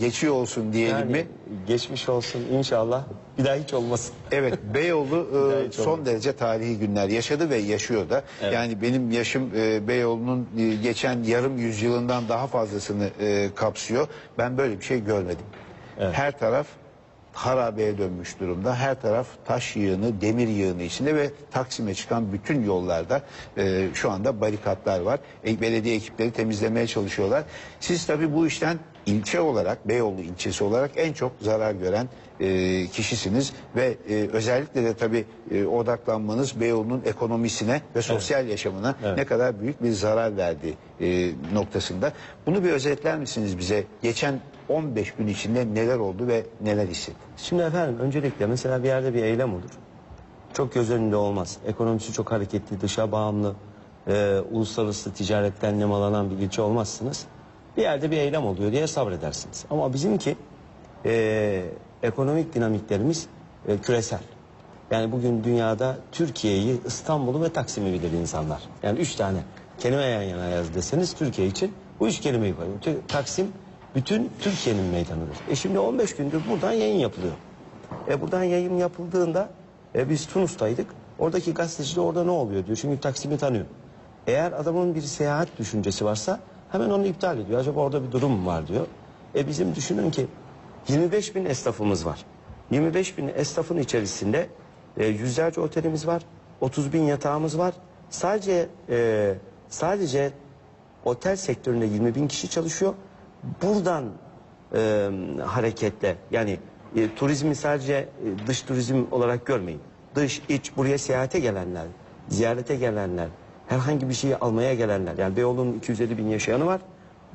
geçiyor olsun diyelim Yani mi? geçmiş olsun inşallah. Bir daha hiç olmasın. Evet Beyoğlu e, son olmadı. derece tarihi günler yaşadı ve yaşıyor da. Evet. Yani benim yaşım e, Beyoğlu'nun e, geçen yarım yüzyılından daha fazlasını e, kapsıyor. Ben böyle bir şey görmedim. Evet. Her taraf harabeye dönmüş durumda. Her taraf taş yığını, demir yığını içinde ve Taksim'e çıkan bütün yollarda e, şu anda barikatlar var. E, belediye ekipleri temizlemeye çalışıyorlar. Siz tabii bu işten ilçe olarak, Beyoğlu ilçesi olarak en çok zarar gören e, kişisiniz ve e, özellikle de tabii e, odaklanmanız Beyoğlu'nun ekonomisine ve sosyal yaşamına Evet. ne kadar büyük bir zarar verdiği e, noktasında. Bunu bir özetler misiniz bize? Geçen 15 gün içinde neler oldu ve neler hissettiniz? Şimdi efendim öncelikle mesela bir yerde bir eylem olur. Çok göz önünde olmaz. Ekonomisi çok hareketli, dışa bağımlı, e, uluslararası ticaretten nemalanan bir ilçe olmazsınız. Bir yerde bir eylem oluyor diye sabredersiniz. Ama bizimki e, ekonomik dinamiklerimiz e, küresel. Yani bugün dünyada Türkiye'yi, İstanbul'u ve Taksim'i bilir insanlar. Yani üç tane kelime yan yana yaz deseniz Türkiye için bu üç kelimeyi. Tü- Taksim bütün Türkiye'nin meydanıdır. E şimdi 15 gündür buradan yayın yapılıyor. E buradan yayın yapıldığında e, biz Tunus'taydık. Oradaki gazeteci de orada ne oluyor diyor. Çünkü Taksim'i tanıyor. Eğer adamın bir seyahat düşüncesi varsa hemen onu iptal ediyor. Acaba orada bir durum mu var diyor. E bizim düşünün ki 25 bin esnafımız var. 25 bin esnafın içerisinde e, yüzlerce otelimiz var. 30 bin yatağımız var. Sadece e, sadece otel sektöründe 20 bin kişi çalışıyor. Buradan e, hareketle yani e, turizmi sadece e, dış turizm olarak görmeyin. Dış, iç buraya seyahate gelenler, ziyarete gelenler, herhangi bir şeyi almaya gelenler. Yani Beyoğlu'nun 250 bin yaşayanı var.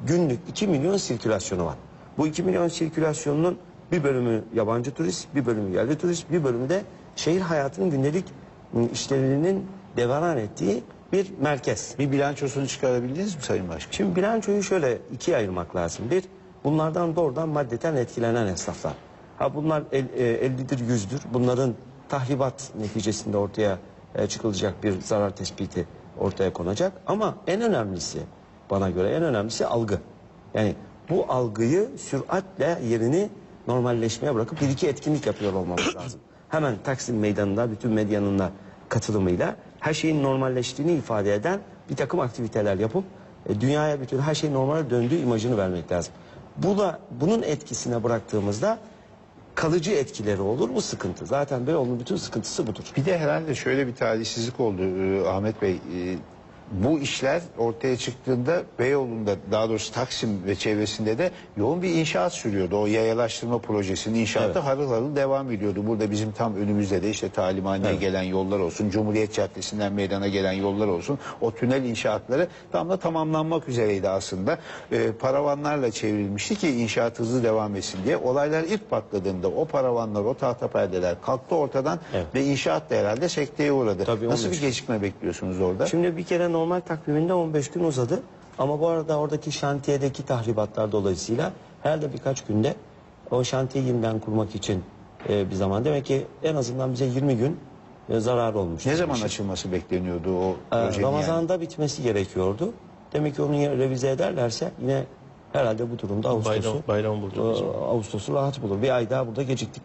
Günlük 2 milyon sirkülasyonu var. Bu 2 milyon sirkülasyonunun bir bölümü yabancı turist, bir bölümü yerli turist, bir bölümü de şehir hayatının gündelik ıı, işlerinin devaran ettiği bir merkez. Bir bilançosunu çıkarabildiniz mi Sayın Başkan? Şimdi bilançoyu şöyle ikiye ayırmak lazım. Bir, bunlardan doğrudan maddeten etkilenen esnaflar. Ha bunlar el, e, 50'dir, 100'dür. Bunların tahribat neticesinde ortaya e, çıkılacak bir zarar tespiti ortaya konacak. Ama en önemlisi, bana göre en önemlisi algı. Yani bu algıyı süratle yerini normalleşmeye bırakıp bir iki etkinlik yapıyor olmamız lazım. Hemen Taksim Meydanı'nda bütün medyanın da katılımıyla her şeyin normalleştiğini ifade eden bir takım aktiviteler yapıp e, dünyaya bütün her şey normale döndüğü imajını vermek lazım. Bu da bunun etkisine bıraktığımızda kalıcı etkileri olur bu sıkıntı. Zaten Beyoğlu'nun bütün sıkıntısı budur. Bir de herhalde şöyle bir talihsizlik oldu e, Ahmet Bey. E, bu işler ortaya çıktığında Beyoğlu'nda daha doğrusu Taksim ve çevresinde de yoğun bir inşaat sürüyordu. O yayalaştırma projesinin inşaatı Evet. harıl harıl devam ediyordu. Burada bizim tam önümüzde de işte talimhaneye Evet. gelen yollar olsun, Cumhuriyet Caddesi'nden meydana gelen yollar olsun. O tünel inşaatları tam da tamamlanmak üzereydi aslında. E, paravanlarla çevrilmişti ki inşaat hızlı devam etsin diye. Olaylar ilk patladığında o paravanlar, o tahta perdeler kalktı ortadan Evet. ve inşaat da herhalde sekteye uğradı. Tabii, Nasıl 15. bir gecikme bekliyorsunuz orada? Şimdi bir kere normal takviminde 15 gün uzadı. Ama bu arada oradaki şantiyedeki tahribatlar dolayısıyla herhalde birkaç günde o şantiyeyi yeniden kurmak için e, bir zaman. Demek ki en azından bize 20 gün e, zarar olmuş. ne zaman açılması bekleniyordu o Ee, projenin yani? Ramazan'da bitmesi gerekiyordu. Demek ki onu revize ederlerse yine herhalde bu durumda Ağustos'u Bayram- bayram e, Ağustos'u rahat bulur. Bir ay daha burada geciktik.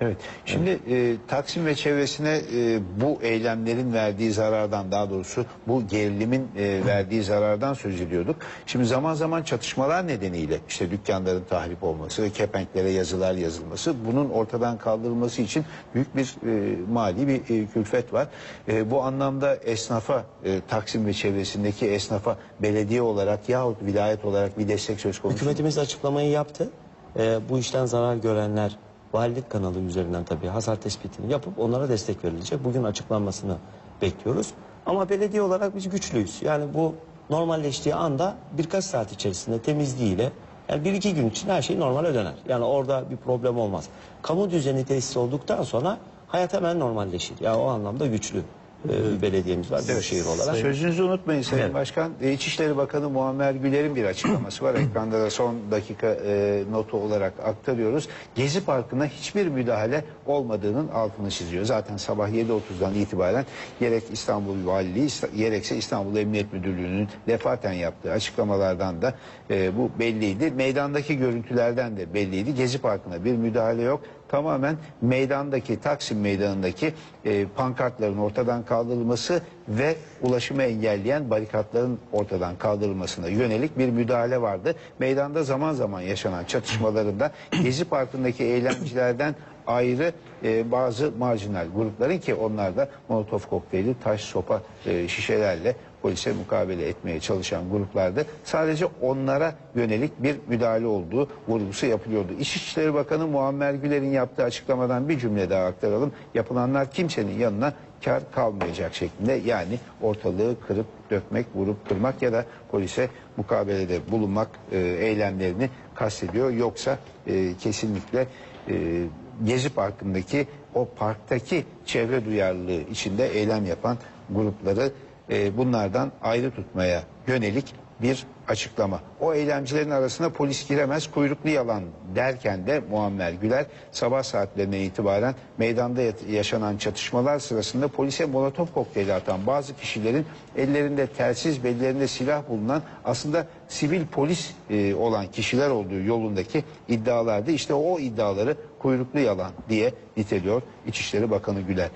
Evet. Şimdi e, Taksim ve çevresine e, bu eylemlerin verdiği zarardan daha doğrusu bu gerilimin e, verdiği zarardan söz ediyorduk. Şimdi zaman zaman çatışmalar nedeniyle işte dükkanların tahrip olması ve kepenklere yazılar yazılması bunun ortadan kaldırılması için büyük bir e, mali bir e, külfet var. E, bu anlamda esnafa e, Taksim ve çevresindeki esnafa belediye olarak yahut vilayet olarak bir destek söz konusu. Hükümetimiz açıklamayı yaptı. Ee, bu işten zarar görenler valilik kanalı üzerinden tabii hasar tespitini yapıp onlara destek verilecek. Bugün açıklanmasını bekliyoruz. Ama belediye olarak biz güçlüyüz. Yani bu normalleştiği anda birkaç saat içerisinde temizliğiyle yani bir iki gün için her şey normale döner. Yani orada bir problem olmaz. Kamu düzeni tesis olduktan sonra hayat hemen normalleşir. Yani o anlamda güçlü e, belediyemiz var bir şehir olarak. Sözünüzü unutmayın Sayın Evet. Başkan. İçişleri Bakanı Muammer Güler'in bir açıklaması var. Ekranda da son dakika e, notu olarak aktarıyoruz. Gezi Parkı'na hiçbir müdahale olmadığının altını çiziyor. Zaten sabah 7.30'dan itibaren gerek İstanbul Valiliği gerekse İstanbul Emniyet Müdürlüğü'nün defaten yaptığı açıklamalardan da e, bu belliydi. Meydandaki görüntülerden de belliydi. Gezi Parkı'na bir müdahale yok tamamen meydandaki Taksim Meydanı'ndaki e, pankartların ortadan kaldırılması ve ulaşımı engelleyen barikatların ortadan kaldırılmasına yönelik bir müdahale vardı. Meydanda zaman zaman yaşanan çatışmalarında Gezi Parkı'ndaki eylemcilerden ayrı e, bazı marjinal grupların ki onlar da molotof kokteyli, taş, sopa e, şişelerle polise mukabele etmeye çalışan gruplardı. Sadece onlara yönelik bir müdahale olduğu vurgusu yapılıyordu. İçişleri Bakanı Muammer Güler'in yaptığı açıklamadan bir cümle daha aktaralım. Yapılanlar kimsenin yanına kar kalmayacak şeklinde yani ortalığı kırıp dökmek, vurup kırmak ya da polise mukabelede bulunmak e, eylemlerini kastediyor. Yoksa e, kesinlikle e, Gezi Parkı'ndaki o parktaki çevre duyarlılığı içinde eylem yapan grupları e, bunlardan ayrı tutmaya yönelik bir açıklama. O eylemcilerin arasına polis giremez kuyruklu yalan derken de Muammer Güler sabah saatlerinden itibaren meydanda yaşanan çatışmalar sırasında polise molotof kokteyli atan bazı kişilerin ellerinde telsiz bellerinde silah bulunan aslında sivil polis e, olan kişiler olduğu yolundaki iddialardı. İşte o iddiaları kuyruklu yalan diye niteliyor İçişleri Bakanı Güler.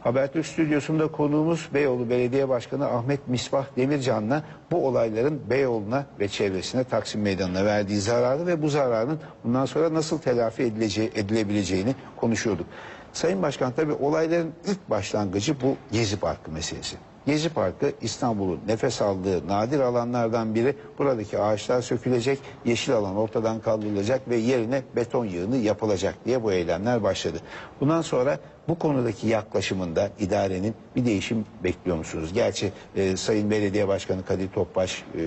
Habertürk stüdyosunda konuğumuz Beyoğlu Belediye Başkanı Ahmet Misbah Demircan'la bu olayların Beyoğlu'na ve çevresine Taksim Meydanı'na verdiği zararı ve bu zararın bundan sonra nasıl telafi edileceği, edilebileceğini konuşuyorduk. Sayın Başkan tabii olayların ilk başlangıcı bu Gezi Parkı meselesi. Gezi Parkı İstanbul'un nefes aldığı nadir alanlardan biri. Buradaki ağaçlar sökülecek, yeşil alan ortadan kaldırılacak ve yerine beton yığını yapılacak diye bu eylemler başladı. Bundan sonra bu konudaki yaklaşımında idarenin bir değişim bekliyor musunuz? Gerçi e, Sayın Belediye Başkanı Kadir Topbaş e,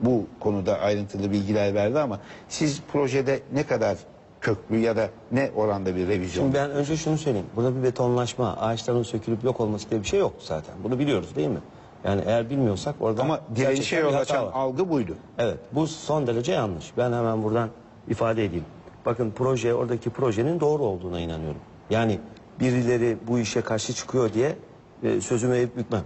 bu konuda ayrıntılı bilgiler verdi ama siz projede ne kadar köklü ya da ne oranda bir revizyon Şimdi ben önce şunu söyleyeyim. Burada bir betonlaşma, ağaçların sökülüp yok olması diye bir şey yok zaten. Bunu biliyoruz değil mi? Yani eğer bilmiyorsak orada ama direnişe yol açan algı buydu. Evet bu son derece yanlış. Ben hemen buradan ifade edeyim. Bakın proje oradaki projenin doğru olduğuna inanıyorum. Yani birileri bu işe karşı çıkıyor diye e, sözümü eğip bükmem.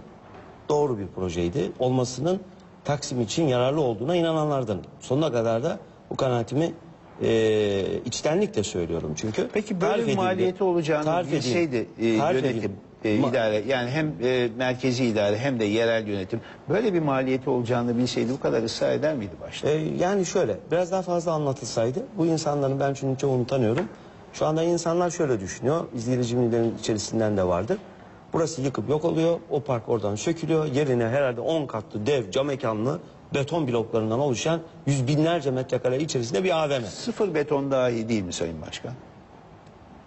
Doğru bir projeydi. Olmasının Taksim için yararlı olduğuna inananlardan. Sonuna kadar da bu kanaatimi e, içtenlikle söylüyorum çünkü. Peki böyle bir edildi. maliyeti olacağını Tarif bilseydi e, Tarif yönetim, e, idare yani hem e, merkezi idare hem de yerel yönetim böyle bir maliyeti olacağını bilseydi bu kadar ısrar eder miydi başta? Ee, yani şöyle biraz daha fazla anlatılsaydı bu insanların ben çünkü çoğunu tanıyorum. Şu anda insanlar şöyle düşünüyor. İzleyicimlerin içerisinden de vardır. Burası yıkıp yok oluyor. O park oradan sökülüyor. Yerine herhalde 10 katlı dev cam mekanlı beton bloklarından oluşan yüz binlerce metrekare içerisinde bir AVM. Sıfır beton daha iyi değil mi Sayın Başkan?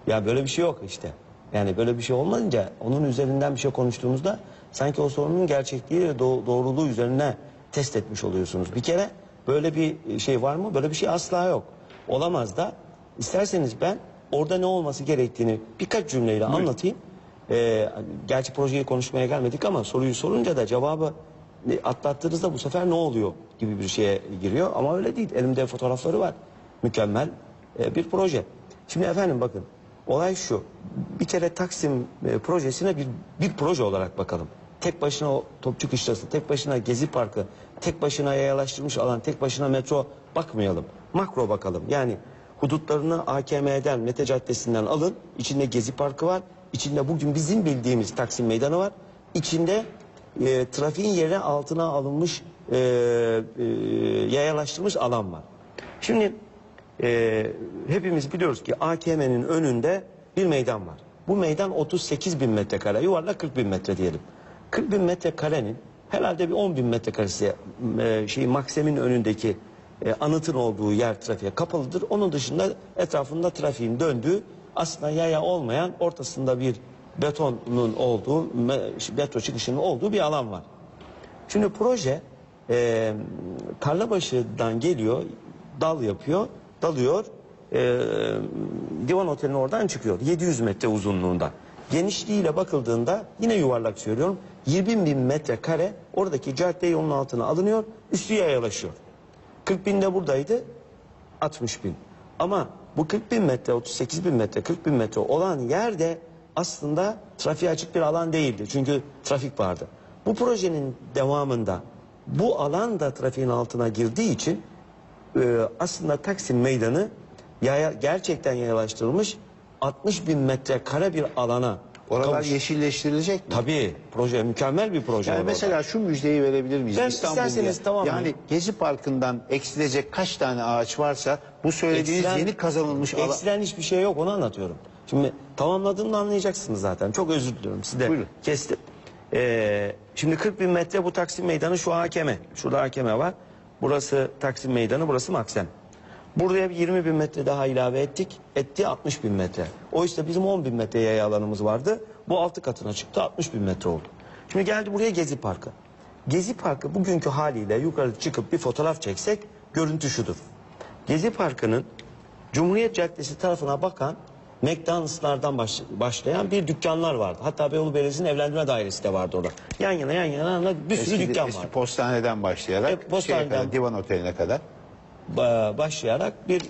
Ya böyle bir şey yok işte. Yani böyle bir şey olmayınca onun üzerinden bir şey konuştuğumuzda sanki o sorunun gerçekliği ve doğ- doğruluğu üzerine test etmiş oluyorsunuz. Bir kere böyle bir şey var mı? Böyle bir şey asla yok. Olamaz da isterseniz ben orada ne olması gerektiğini birkaç cümleyle anlatayım. Ee, gerçi projeyi konuşmaya gelmedik ama soruyu sorunca da cevabı e, atlattığınızda bu sefer ne oluyor gibi bir şeye giriyor. Ama öyle değil. Elimde fotoğrafları var. Mükemmel e, bir proje. Şimdi efendim bakın olay şu. Bir kere Taksim e, projesine bir, bir proje olarak bakalım. Tek başına o Topçu Kışlası, tek başına Gezi Parkı, tek başına yayalaştırmış alan, tek başına metro bakmayalım. Makro bakalım. Yani hudutlarını AKM'den, Mete Caddesi'nden alın. İçinde Gezi Parkı var. İçinde bugün bizim bildiğimiz Taksim Meydanı var. İçinde e, trafiğin yerine altına alınmış e, e, yayalaştırmış alan var. Şimdi e, hepimiz biliyoruz ki AKM'nin önünde bir meydan var. Bu meydan 38 bin metrekare yuvarlak 40 bin metre diyelim. 40 bin metrekarenin herhalde bir 10 bin metrekaresi e, şey Maksim'in önündeki e, anıtın olduğu yer trafiğe kapalıdır. Onun dışında etrafında trafiğin döndüğü aslında yaya olmayan ortasında bir betonun olduğu metro çıkışının olduğu bir alan var. Şimdi proje e, Tarlabaşı'dan geliyor, dal yapıyor, dalıyor, e, Divan Oteli'nin oradan çıkıyor. 700 metre uzunluğunda. genişliğiyle bakıldığında yine yuvarlak söylüyorum 20 bin metrekare oradaki cadde yolun altına alınıyor üstü yayalaşıyor. 40 bin de buradaydı 60 bin. Ama bu 40 bin metre, 38 bin metre, 40 bin metre olan yerde aslında trafiğe açık bir alan değildi. Çünkü trafik vardı. Bu projenin devamında bu alan da trafiğin altına girdiği için e, aslında Taksim Meydanı yaya, gerçekten yayalaştırılmış 60 bin metrekare bir alana Oralar kavuş- yeşilleştirilecek mi? Tabii proje mükemmel bir proje. Yani var orada. mesela şu müjdeyi verebilir miyiz? Ben İstanbul'da isterseniz tamamlayayım. Yani Gezi Parkı'ndan eksilecek kaç tane ağaç varsa bu söylediğiniz Eksilen- yeni kazanılmış alan... Eksilen hiçbir şey yok onu anlatıyorum. Şimdi tamamladığımda anlayacaksınız zaten. Çok özür diliyorum size. Buyurun. Kestim. Ee, şimdi 40 bin metre bu Taksim Meydanı şu hakeme. Şurada hakeme var. Burası Taksim Meydanı burası Maksem. Buraya bir 20 bin metre daha ilave ettik. Etti 60 bin metre. O işte bizim 10 bin metre yaya alanımız vardı. Bu altı katına çıktı 60 bin metre oldu. Şimdi geldi buraya Gezi Parkı. Gezi Parkı bugünkü haliyle yukarı çıkıp bir fotoğraf çeksek görüntü şudur. Gezi Parkı'nın Cumhuriyet Caddesi tarafına bakan McDonald's'lardan baş- başlayan bir dükkanlar vardı. Hatta Beyoğlu Belediyesi'nin evlendirme dairesi de vardı orada. Yan yana yan yana bir sürü Eski, dükkan eski vardı. postaneden başlayarak E, postaneden- şeye kadar, divan oteline kadar. Ba- başlayarak bir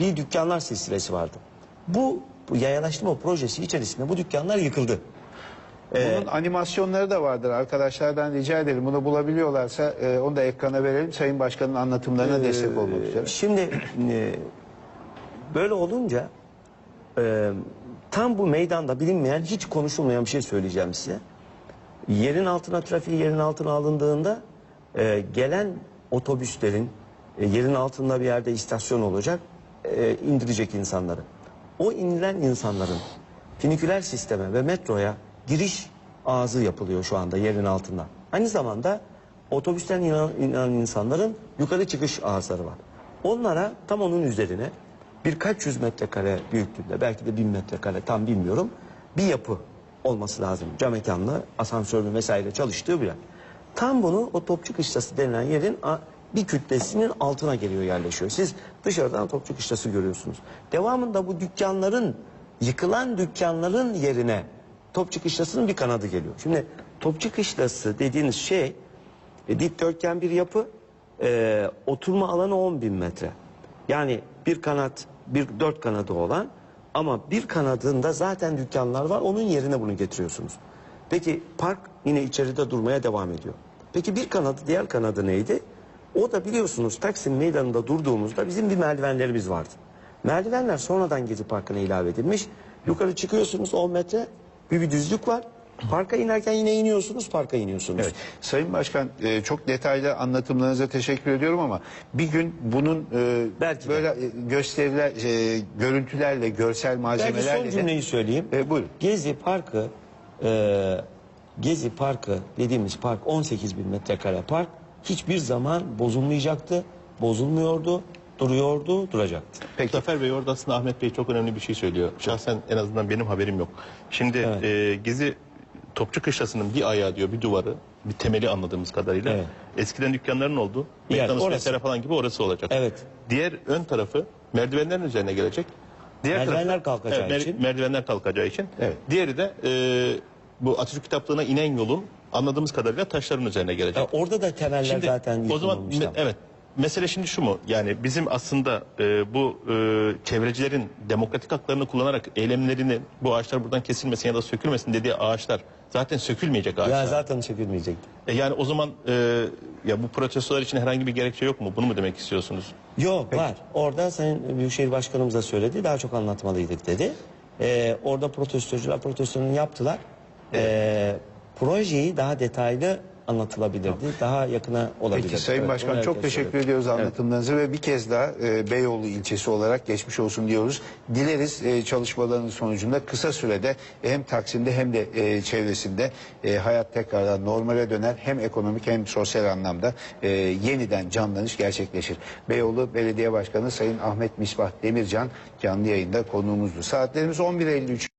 bir dükkanlar silsilesi vardı. Bu, bu yayalaştırma projesi içerisinde bu dükkanlar yıkıldı. Bunun animasyonları da vardır. Arkadaşlardan rica edelim. Bunu bulabiliyorlarsa e, onu da ekrana verelim. Sayın Başkan'ın anlatımlarına destek olmak üzere. Şimdi e, böyle olunca e, tam bu meydanda bilinmeyen hiç konuşulmayan bir şey söyleyeceğim size. Yerin altına trafiği yerin altına alındığında e, gelen otobüslerin e, yerin altında bir yerde istasyon olacak e, indirecek insanları. O inilen insanların finiküler sisteme ve metroya giriş ağzı yapılıyor şu anda yerin altında. Aynı zamanda otobüsten inen, inen insanların yukarı çıkış ağızları var. Onlara tam onun üzerine birkaç yüz metrekare büyüklüğünde belki de bin metrekare tam bilmiyorum bir yapı olması lazım. Cam mekanlı asansörlü vesaire çalıştığı bir yer. Tam bunu o Topçu Kışlası denilen yerin bir kütlesinin altına geliyor yerleşiyor. Siz dışarıdan Topçu Kışlası görüyorsunuz. Devamında bu dükkanların yıkılan dükkanların yerine Topçu Kışlası'nın bir kanadı geliyor. Şimdi Topçu Kışlası dediğiniz şey e, dikdörtgen bir yapı e, oturma alanı 10 bin metre. Yani bir kanat bir dört kanadı olan ama bir kanadında zaten dükkanlar var onun yerine bunu getiriyorsunuz. Peki park yine içeride durmaya devam ediyor. Peki bir kanadı diğer kanadı neydi? O da biliyorsunuz Taksim Meydanı'nda durduğumuzda bizim bir merdivenlerimiz vardı. Merdivenler sonradan Gezi Parkı'na ilave edilmiş. Yukarı çıkıyorsunuz 10 metre bir, bir düzlük var. Parka inerken yine iniyorsunuz parka iniyorsunuz. Evet. Sayın Başkan e, çok detaylı anlatımlarınıza teşekkür ediyorum ama bir gün bunun e, Belki de. böyle e, gösteriler, e, görüntülerle, görsel Belki malzemelerle son de- cümleyi söyleyeyim. E, buyurun. Gezi Parkı e, Gezi Parkı dediğimiz park 18 bin metrekare park hiçbir zaman bozulmayacaktı. Bozulmuyordu, duruyordu, duracaktı. Peki. Zafer Bey orada aslında Ahmet Bey çok önemli bir şey söylüyor. Şahsen en azından benim haberim yok. Şimdi Evet. e, Gezi Topçu Kışlası'nın bir ayağı diyor bir duvarı bir temeli anladığımız kadarıyla. Evet. Eskiden dükkanların oldu. McDonald's orası. vesaire falan gibi orası olacak. Evet. Diğer ön tarafı merdivenlerin üzerine gelecek. Diğer Merdivenler tarafı- kalkacağı mer- için. Merdivenler kalkacağı için. Evet. Diğeri de e, bu Atatürk kitaplığına inen yolun anladığımız kadarıyla taşların üzerine gelecek. Ya orada da temeller Şimdi zaten o zaman evet mesele şimdi şu mu? Yani bizim aslında e, bu e, çevrecilerin demokratik haklarını kullanarak eylemlerini bu ağaçlar buradan kesilmesin ya da sökülmesin dediği ağaçlar zaten sökülmeyecek ağaçlar. Ya zaten çekilmeyecekti. E, yani o zaman e, ya bu protestolar için herhangi bir gerekçe yok mu? Bunu mu demek istiyorsunuz? Yok var. Orada Sayın Büyükşehir Başkanımız da söyledi. Daha çok anlatmalıydık dedi. Ee, orada protestocular protestonu yaptılar. Ee, projeyi daha detaylı anlatılabilirdi. Daha yakına olabilirdi. Peki Sayın Evet, Başkan çok teşekkür söyledi. ediyoruz anlatımlarınızı ve bir kez daha e, Beyoğlu ilçesi olarak geçmiş olsun diyoruz. Dileriz e, çalışmaların sonucunda kısa sürede hem Taksim'de hem de e, çevresinde e, hayat tekrardan normale döner. Hem ekonomik hem sosyal anlamda e, yeniden canlanış gerçekleşir. Beyoğlu Belediye Başkanı Sayın Ahmet Misbah Demircan canlı yayında konuğumuzdu. Saatlerimiz 11.53.